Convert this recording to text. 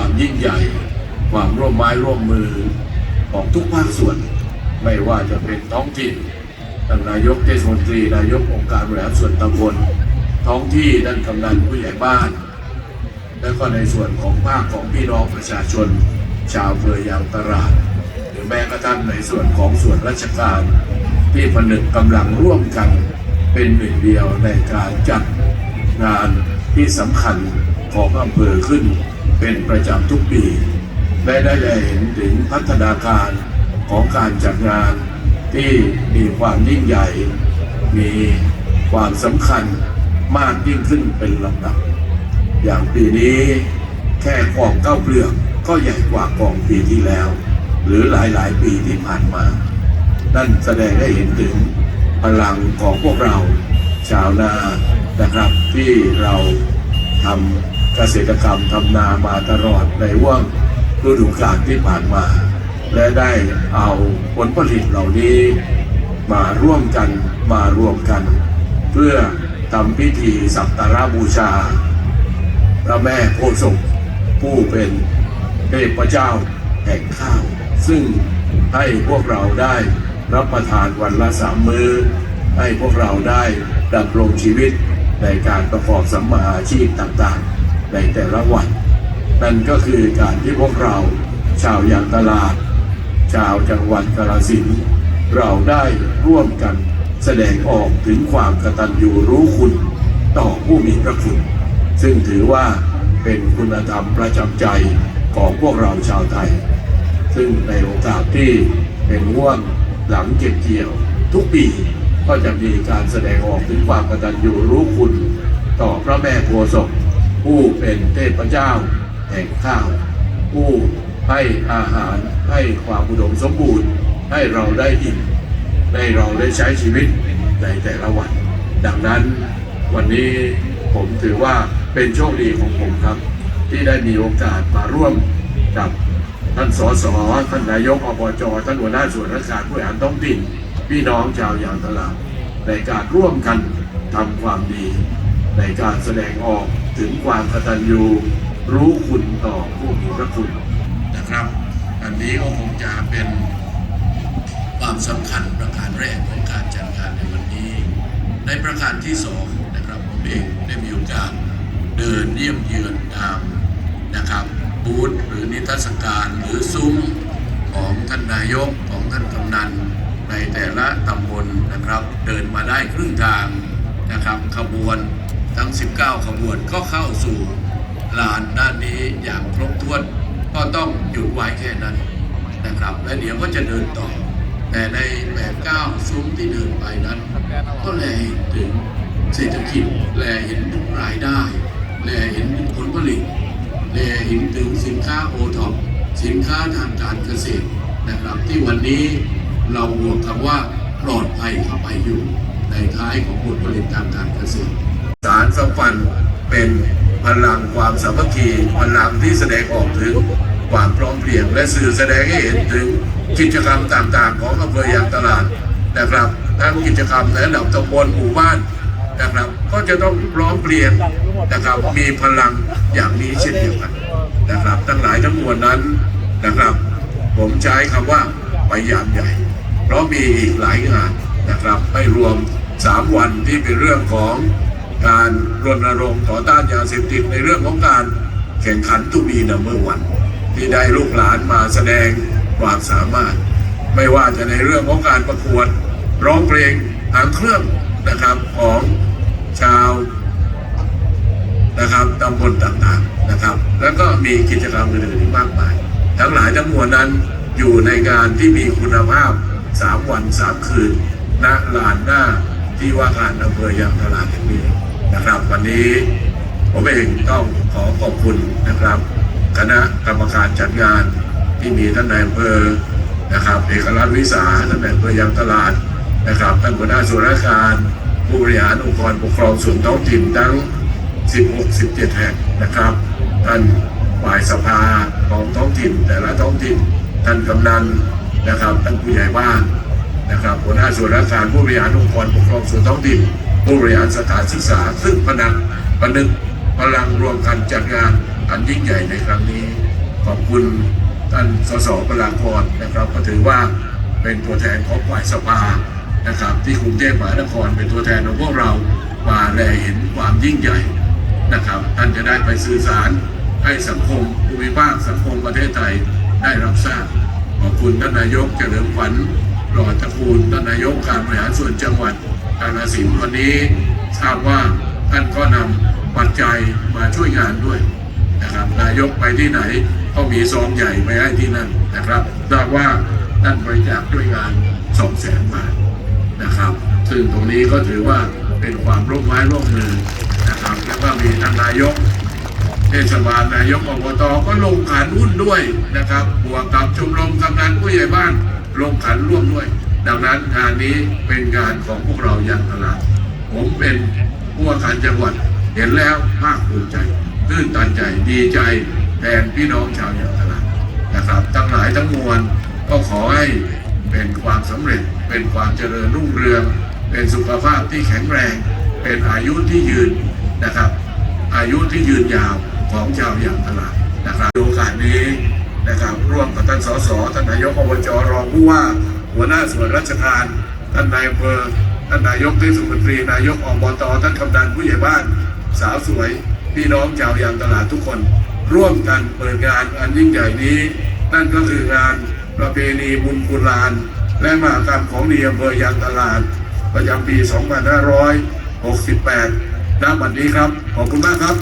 ความยิ่งใหญ่ ความร่วมไม้ร่วมมือของทุกภาคส่วน ไม่ว่าจะเป็นท้องถิ่นท่านนายกเทศมนตรีนายกองค์การบริหารส่วนตำบลท้องที่ด้านกำนันผู้ใหญ่บ้าน และก็ในส่วนของภาคของพี่น้องประชาชน ชาวอำเภอยางตลาด หรือแม้กระทั่งในส่วนของส่วนราชการ ที่ผนึกกำลังร่วมกันเป็นหนึ่งเดียวในการจัดงานที่สำคัญของอำเภอขึ้น เป็นประจำทุกปีและได้ได้เห็นถึงพัฒนาการของการจัดงานที่มีความยิ่งใหญ่ มีความสำคัญมากยิ่งขึ้นเป็นลำดับ อย่างปีนี้แค่กองเก้าเปลือกก็ใหญ่กว่ากองปีที่แล้ว หรือหลายๆปีที่ผ่านมา นั่นแสดงให้เห็นถึงพลังของพวกเราชาวนานะครับที่เราทำ เกษตรกรรมทำนามาตลอดในว่างฤดูกาลที่ผ่านมา และได้เอาผลผลิตเหล่านี้มาร่วมกันมารวมกัน เพื่อทำพิธีสักการะบูชา พระแม่โพธิ์ศพผู้เป็นเทพเจ้าแห่งข้าว ซึ่งให้พวกเราได้รับประทานวันละสามมือ้อ ให้พวกเราได้ดำรงชีวิตในการประกอบสัมมาอาชีพต่างๆ ในแต่ละวัน นั่นก็คือการที่พวกเราชาวยางตลาด ชาวจังหวัดกาฬสินธุ์เราได้ร่วมกันแสดงออกถึงความกตัญญูรู้คุณต่อผู้มีพระคุณ ซึ่งถือว่าเป็นคุณธรรมประจำใจของพวกเราชาวไทย ซึ่งในโอกาสที่เป็นห่วงหลังเก็บเกี่ยว ทุกปีก็จะมีการแสดงออกถึงความกตัญญูรู้คุณ ต่อพระแม่โพธิ์ศพ ผู้เป็นเทพเจ้า แห่งข้าว ผู้ให้อาหารให้ความอุดมสมบูรณ์ ให้เราได้อิ่มให้เราได้ใช้ชีวิตในแต่ละวัน ดังนั้นวันนี้ผมถือว่าเป็นโชคดีของผมครับ ที่ได้มีโอกาสมาร่วมกับท่านสสท่านนายกอบจท่านหัวหน้าส่วนราชการผู้บริหารท้องถิ่นพี่น้องชาวยางตลาดในการร่วมกันทำความดี ในการแสดงออกถึงความกตัญญูรู้คุณต่อผู้มีพระคุณนะครับ อันนี้ก็คงจะเป็นความสำคัญประการแรกของการจัดงานในวันนี้ ในประการที่สองนะครับผมเองได้มีโอกาสเดินเยี่ยมเยือนตามนะครับบูธหรือนิทรรศการหรือซุ้มของท่านนายกของท่านกำนันในแต่ละตำบลนะครับ เดินมาได้ครึ่งทางนะครับขบวน ทั้ง 19 ขบวนก็เข้าสู่ลานด้านนี้อย่างครบถ้วน ก็ต้องหยุดไว้แค่นั้นนะครับ และเดี๋ยวก็จะเดินต่อ แต่ในแบบก้าวซุ้มที่เดินไปนั้น ก็แลเห็นถึงเศรษฐกิจแลเห็นถึงรายได้ แลเห็นถึงผลผลิต แลเห็นถึงสินค้าโอท็อปสินค้าทางการเกษตรนะครับ ที่วันนี้เราบวกคำว่าปลอดภัยเข้าไปอยู่ในท้ายของผลผลิตทางการเกษตร สารสัมพันธ์เป็นพลังความสามัคคีพลังที่แสดงออกถึงความพร้อมเพรียงและสื่อแสดงให้เห็นถึงกิจกรรมต่างๆ ของอำเภอยางตลาดนะครับทั้งกิจกรรมในระดับตำบลหมู่บ้านนะครับ ก็จะต้องพร้อมเพรียงนะครับมีพลังอย่างนี้เช่นเดียวกันนะครับ ทั้งหลายทั้งมวลนั้นนะครับ ผมใช้คำว่าพยายามใหญ่ เพราะมีอีกหลายงานนะครับให้รวม 3 วันที่เป็นเรื่องของ การรณรงค์ต่อต้านยาเสพติดในเรื่องของการแข่งขันตุบีนัมเบอร์วัน ที่ได้ลูกหลานมาแสดงความสามารถ ไม่ว่าจะในเรื่องของการประกวดร้องเพลงหางเครื่องนะครับของชาวนะครับตำบลต่างๆนะครับ แล้วก็มีกิจกรรมอื่นๆมากมาย ทั้งหลายทั้งมวลนั้นอยู่ในงานที่มีคุณภาพ 3 วัน 3 คืนณลานหน้าที่ว่าการอำเภอยางตลาดแห่งนี้ นะครับ วันนี้ผมเองต้องขอขอบคุณนะครับ คณะกรรมการจัดงานที่มีท่านนายอำเภอนะครับเอกรัฐวิสาท่านนายอำเภอยางตลาดนะครับท่านหัวหน้าส่วนราชการผู้บริหารองค์กรปกครองส่วนท้องถิ่นทั้ง 16 17 แห่งนะครับ ท่านฝ่ายสภาของท้องถิ่น แต่ละท้องถิ่นท่านกำนันนะครับท่านผู้ใหญ่บ้านนะครับหัวหน้าส่วนราชการผู้บริหารองค์กรปกครองส่วนท้องถิ่น ผู้บริหารสถานศึกษา ซึ่งพนักพนึกพลังรวมกันจัดงานอันยิ่งใหญ่ในครั้งนี้ ขอบคุณท่านสสปรากรนะครับ ก็ถือว่าเป็นตัวแทนของฝ่ายสภานะครับ ที่กรุงเทพมหานครเป็นตัวแทนของพวกเรามาแลเห็นความยิ่งใหญ่นะครับ ท่านจะได้ไปสื่อสารให้สังคมภูมิภาคสังคมประเทศไทยได้รับทราบขอบคุณท่านนายกเฉลิมขวัญหล่อตระกูลท่านนายกการบริหารส่วนจังหวัด กาฬสินวันนี้ทราบว่าท่านก็นำปัจจัยมาช่วยงานด้วยนะครับนายกไปที่ไหนก็มีซองใหญ่ไปให้ที่นั่นนะครับทราบว่าท่านบริจาคด้วยงานสองแสนบาทนะครับ ซึ่งตรงนี้ก็ถือว่าเป็นความร่วมไม้ร่วมมือนะครับแล้วก็มีท่านนายกเทศบาลนายกอบตก็ลงขันหุ้นด้วยนะครับบวกกับชมรมกำนันผู้ใหญ่บ้านลงขันร่วมด้วย ดังนั้นงานนี้เป็นงานของพวกเราอย่างตลาดผมเป็นผู้ว่าการจังหวัดเห็นแล้วภาคภูมิใจตื้นตันใจดีใจแทนพี่น้องชาวอย่างตลาดนะครับทั้งหลายทั้งมวลก็ขอให้เป็นความสำเร็จ เป็นความเจริญรุ่งเรือง เป็นสุขภาพที่แข็งแรง เป็นอายุที่ยืนนะครับ อายุที่ยืนยาวของชาวอย่างตลาดนะครับโอกาสนี้นะครับร่วมกับท่านสสท่านนายกอบจรองผู้ว่า หัวหน้าส่วนราชการท่านนายอำเภอท่านนายกเทศมนตรี นายกอบตท่านกำนันผู้ใหญ่บ้าน สาวสวย พี่น้องชาวยางตลาดทุกคน ร่วมกันเปิดงานอันยิ่งใหญ่นี้ นั่นก็คืองานประเพณีบุญกุลาน และมหากรรมของดีอำเภอยางตลาด ประจำปี 2568 ณ บัดนี้ครับ ขอบคุณมากครับ